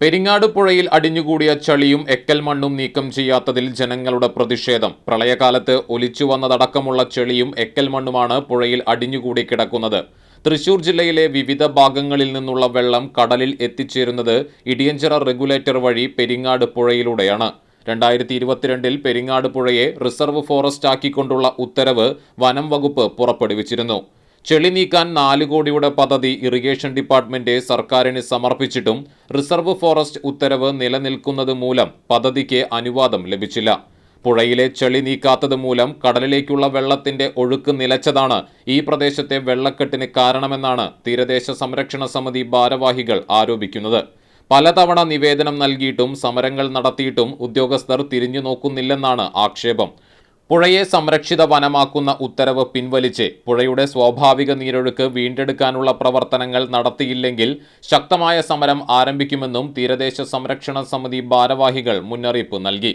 പെരിങ്ങാട് പുഴയിൽ അടിഞ്ഞുകൂടിയ ചളിയും എക്കൽ മണ്ണും നീക്കം ചെയ്യാത്തതിൽ ജനങ്ങളുടെ പ്രതിഷേധം. പ്രളയകാലത്ത് ഒലിച്ചു വന്നതടക്കമുള്ള ചെളിയും എക്കൽ മണ്ണുമാണ് പുഴയിൽ അടിഞ്ഞുകൂടി കിടക്കുന്നത്. തൃശൂർ ജില്ലയിലെ വിവിധ ഭാഗങ്ങളിൽ നിന്നുള്ള വെള്ളം കടലിൽ എത്തിച്ചേരുന്നത് ഇടിയഞ്ചിറ റെഗുലേറ്റർ വഴി പെരിങ്ങാട് പുഴയിലൂടെയാണ്. രണ്ടായിരത്തി ഇരുപത്തിരണ്ടിൽ പെരിങ്ങാട് പുഴയെ റിസർവ് ഫോറസ്റ്റ് ആക്കിക്കൊണ്ടുള്ള ഉത്തരവ് വനം വകുപ്പ് പുറപ്പെടുവിച്ചിരുന്നു. ചെളി നീക്കാൻ നാല് കോടിയുടെ പദ്ധതി ഇറിഗേഷൻ ഡിപ്പാർട്ട്മെന്റ് സർക്കാരിന് സമർപ്പിച്ചിട്ടും റിസർവ് ഫോറസ്റ്റ് ഉത്തരവ് നിലനിൽക്കുന്നത് മൂലം പദ്ധതിക്ക് അനുവാദം ലഭിച്ചില്ല. പുഴയിലെ ചെളി നീക്കാത്തത് മൂലം കടലിലേക്കുള്ള വെള്ളത്തിന്റെ ഒഴുക്ക് നിലച്ചതാണ് ഈ പ്രദേശത്തെ വെള്ളക്കെട്ടിന് കാരണമെന്നാണ് തീരദേശ സംരക്ഷണ സമിതി ഭാരവാഹികൾ ആരോപിക്കുന്നത്. പലതവണ നിവേദനം നൽകിയിട്ടും സമരങ്ങൾ നടത്തിയിട്ടും ഉദ്യോഗസ്ഥർ തിരിഞ്ഞു നോക്കുന്നില്ലെന്നാണ് ആക്ഷേപം. പുഴയെ സംരക്ഷിത വനമാക്കുന്ന ഉത്തരവ് പിൻവലിച്ച് പുഴയുടെ സ്വാഭാവിക നീരൊഴുക്ക് വീണ്ടെടുക്കാനുള്ള പ്രവർത്തനങ്ങൾ നടത്തിയില്ലെങ്കിൽ ശക്തമായ സമരം ആരംഭിക്കുമെന്നും തീരദേശ സംരക്ഷണ സമിതി ഭാരവാഹികൾ മുന്നറിയിപ്പ് നൽകി.